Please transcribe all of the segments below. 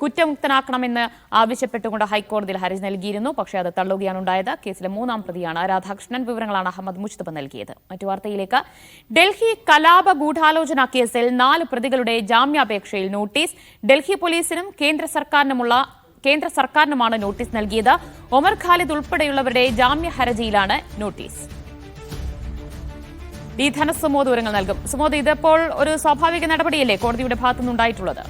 കുറ്റമുക്തനാക്കണമെന്ന് ആവശ്യപ്പെട്ടുകൊണ്ട് ഹൈക്കോടതിയിൽ ഹർജി നൽകിയിരുന്നു. പക്ഷേ അത് തള്ളുകയാണ് ഉണ്ടായത്. കേസിലെ മൂന്നാം പ്രതിയാണ് രാധാകൃഷ്ണൻ. വിവരങ്ങളാണ് അഹമ്മദ് മുജ്തബ നൽകിയത്. മറ്റു വാർത്തയിലേക്ക്. ഡൽഹി കലാപ ഗൂഢാലോചന കേസിൽ നാല് പ്രതികളുടെ ജാമ്യാപേക്ഷയിൽ നോട്ടീസ്. ഡൽഹി പോലീസിനും കേന്ദ്ര സർക്കാരിനുമുള്ള കേന്ദ്ര സർക്കാരിനുമാണ് നോട്ടീസ് നൽകിയത്. ഒമർ ഖാലിദ് ഉൾപ്പെടെയുള്ളവരുടെ ജാമ്യ ഹർജിയിലാണ് നോട്ടീസ്. ഈ ധനസ് സുമോദ് വിവരങ്ങൾ നൽകും. സുമോദ് ഇതിപ്പോൾ ഒരു സ്വാഭാവിക നടപടിയല്ലേ കോടതിയുടെ ഭാഗത്തുനിന്നുണ്ടായിട്ടുള്ളത്?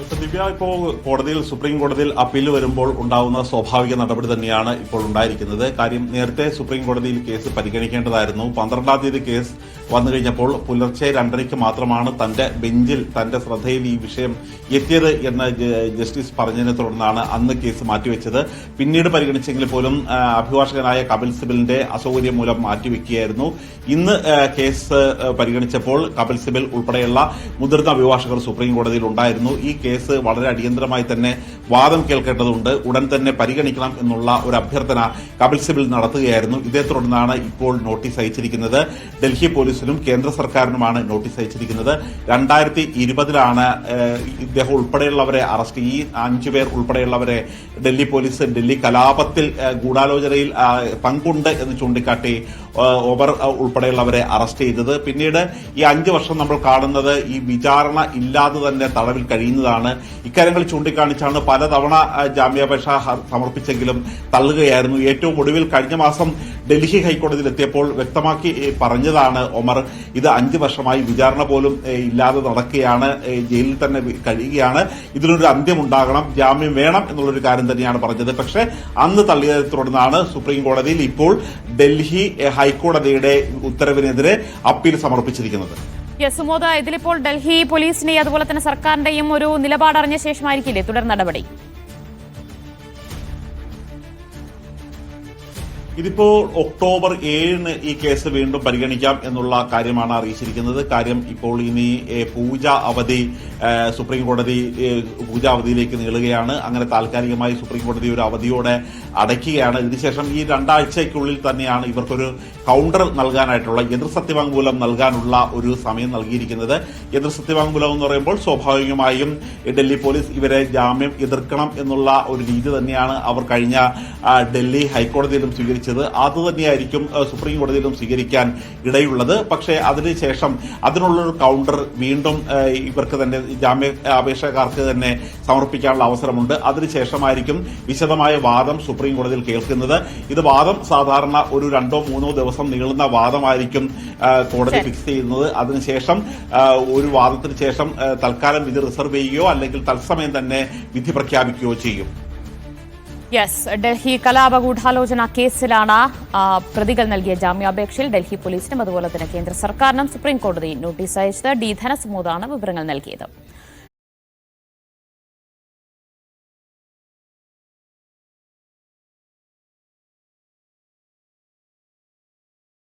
ഇപ്പൊ ദിവ്യ ഇപ്പോ കോടതിയിൽ സുപ്രീം കോടതിയിൽ അപ്പീൽ വരുമ്പോൾ ഉണ്ടാവുന്ന സ്വാഭാവിക നടപടി തന്നെയാണ് ഇപ്പോൾ ഉണ്ടായിരിക്കുന്നത്. കാര്യം നേരത്തെ സുപ്രീം കോടതിയിൽ കേസ് പരിഗണിക്കേണ്ടതായിരുന്നു. പന്ത്രണ്ടാം തീയതി കേസ് വന്നു കഴിഞ്ഞപ്പോൾ പുലർച്ചെ രണ്ടരയ്ക്ക് മാത്രമാണ് തന്റെ ബെഞ്ചിൽ തന്റെ ശ്രദ്ധയിൽ ഈ വിഷയം എത്തിയത് എന്ന് ജസ്റ്റിസ് പറഞ്ഞതിനെ തുടർന്നാണ് അന്ന് കേസ് മാറ്റിവെച്ചത്. പിന്നീട് പരിഗണിച്ചെങ്കിൽ പോലും അഭിഭാഷകനായ കപിൽ സിബലിന്റെ അസൗകര്യം മൂലം മാറ്റിവെക്കുകയായിരുന്നു. ഇന്ന് കേസ് പരിഗണിച്ചപ്പോൾ കപിൽ സിബിൽ ഉൾപ്പെടെയുള്ള മുതിർന്ന അഭിഭാഷകർ സുപ്രീം കോടതിയിൽ ഉണ്ടായിരുന്നു. ഈ കേസ് വളരെ അടിയന്തരമായി തന്നെ വാദം കേൾക്കേണ്ടതുണ്ട്. ഉടൻ തന്നെ പരിഗണിക്കണം എന്നുള്ള ഒരു അഭ്യർത്ഥന കപിൽ സിബിൽ നടത്തുകയായിരുന്നു. ഇതേ തുടർന്നാണ് ഇപ്പോൾ നോട്ടീസ് അയച്ചിരിക്കുന്നത്. ഡൽഹി പോലീസിനും കേന്ദ്ര സർക്കാരിനുമാണ് നോട്ടീസ് അയച്ചിരിക്കുന്നത്. രണ്ടായിരത്തി ഇരുപതിലാണ് ഇദ്ദേഹം ഉൾപ്പെടെയുള്ളവരെ അറസ്റ്റ് ഈ അഞ്ചു പേർ ഉൾപ്പെടെയുള്ളവരെ ഡൽഹി പോലീസ് ഡൽഹി കലാപത്തിൽ ഗൂഢാലോചനയിൽ പങ്കുണ്ട് എന്ന് ചൂണ്ടിക്കാട്ടി ഒമർ ഉൾപ്പെടെയുള്ളവരെ അറസ്റ്റ് ചെയ്തത്. പിന്നീട് ഈ അഞ്ച് വർഷം നമ്മൾ കാണുന്നത് ഈ വിചാരണ ഇല്ലാതെ തന്നെ തടവിൽ കഴിയുന്നതാണ്. ഇക്കാര്യങ്ങൾ ചൂണ്ടിക്കാണിച്ചാണ് പലതവണ ജാമ്യാപേക്ഷ സമർപ്പിച്ചെങ്കിലും തള്ളുകയായിരുന്നു. ഏറ്റവും ഒടുവിൽ കഴിഞ്ഞ മാസം ഡൽഹി ഹൈക്കോടതിയിൽ എത്തിയപ്പോൾ വ്യക്തമാക്കി പറഞ്ഞതാണ് ഒമർ. ഇത് അഞ്ച് വർഷമായി വിചാരണ പോലും ഇല്ലാതെ നടക്കുകയാണ് ജയിലിൽ തന്നെ കഴിയുകയാണ്. ഇതിനൊരു അന്ത്യം ഉണ്ടാകണം ജാമ്യം വേണം എന്നുള്ളൊരു കാര്യം തന്നെയാണ് പറഞ്ഞത്. പക്ഷേ അന്ന് തള്ളിയതിനെ തുടർന്നാണ് സുപ്രീം കോടതിയിൽ ഇപ്പോൾ ഡൽഹി ഹൈക്കോടതിയുടെ ഉത്തരവിനെതിരെ അപ്പീൽ സമർപ്പിച്ചിരിക്കുന്നത്. യെസ് സുമോദ് ഇതിലിപ്പോൾ ഡൽഹി പോലീസിന്റെയും അതുപോലെ തന്നെ സർക്കാരിന്റെയും ഒരു നിലപാടറിഞ്ഞ ശേഷമായിരിക്കില്ലേ തുടർ നടപടി? ഇതിപ്പോ ഒക്ടോബർ ഏഴിന് ഈ കേസ് വീണ്ടും പരിഗണിക്കാം എന്നുള്ള കാര്യമാണ് അറിയിച്ചിരിക്കുന്നത്. കാര്യം ഇപ്പോൾ ഇനി പൂജ അവധി സുപ്രീം കോടതി പൂജ അവധിയിലേക്ക് നീളുകയാണ്. അങ്ങനെ താൽക്കാലികമായി സുപ്രീം കോടതി ഒരു അവധിയോടെ അടയ്ക്കുകയാണ്. ഇതിനുശേഷം ഈ രണ്ടാഴ്ചയ്ക്കുള്ളിൽ തന്നെയാണ് ഇവർക്കൊരു കൗണ്ടർ നൽകാനായിട്ടുള്ള എതിർ സത്യവാങ്മൂലം നൽകാനുള്ള ഒരു സമയം നൽകിയിരിക്കുന്നത്. എതിർ സത്യവാങ്മൂലം എന്ന് പറയുമ്പോൾ സ്വാഭാവികമായും ഡൽഹി പോലീസ് ഇവരെ ജാമ്യം എതിർക്കണം എന്നുള്ള ഒരു രീതി തന്നെയാണ് അവർ കഴിഞ്ഞ ഡൽഹി ഹൈക്കോടതിയിലും സ്വീകരിച്ചത് അത് തന്നെയായിരിക്കും സുപ്രീം കോടതിയിലും സ്വീകരിക്കാൻ ഇടയുള്ളത്. പക്ഷേ അതിനുശേഷം അതിനുള്ളൊരു കൗണ്ടർ വീണ്ടും ഇവർക്ക് തന്നെ ജാമ്യ അപേക്ഷക്കാർക്ക് തന്നെ സമർപ്പിക്കാനുള്ള അവസരമുണ്ട്. അതിനുശേഷമായിരിക്കും വിശദമായ വാദം സുപ്രീം കോടതിയിൽ കേൾക്കുന്നത്. ഇത് വാദം സാധാരണ ഒരു രണ്ടോ മൂന്നോ ദിവസം നീളുന്ന വാദമായിരിക്കും കോടതി ഫിക്സ് ചെയ്യുന്നത്. അതിനുശേഷം ഒരു വാദത്തിന് ശേഷം തൽക്കാലം വിധി റിസർവ് ചെയ്യുകയോ അല്ലെങ്കിൽ തത്സമയം തന്നെ വിധി പ്രഖ്യാപിക്കുകയോ ചെയ്യും. യെസ് ഡൽഹി കലാപ ഗൂഢാലോചന കേസിലാണ് പ്രതികൾ നൽകിയ ജാമ്യാപേക്ഷയിൽ ഡൽഹി പോലീസിനും അതുപോലെ തന്നെ കേന്ദ്ര സർക്കാരിനും സുപ്രീം കോടതി നോട്ടീസ് അയച്ചത്. ഡി ധനസമൂതാണ് വിവരങ്ങൾ നൽകിയത്.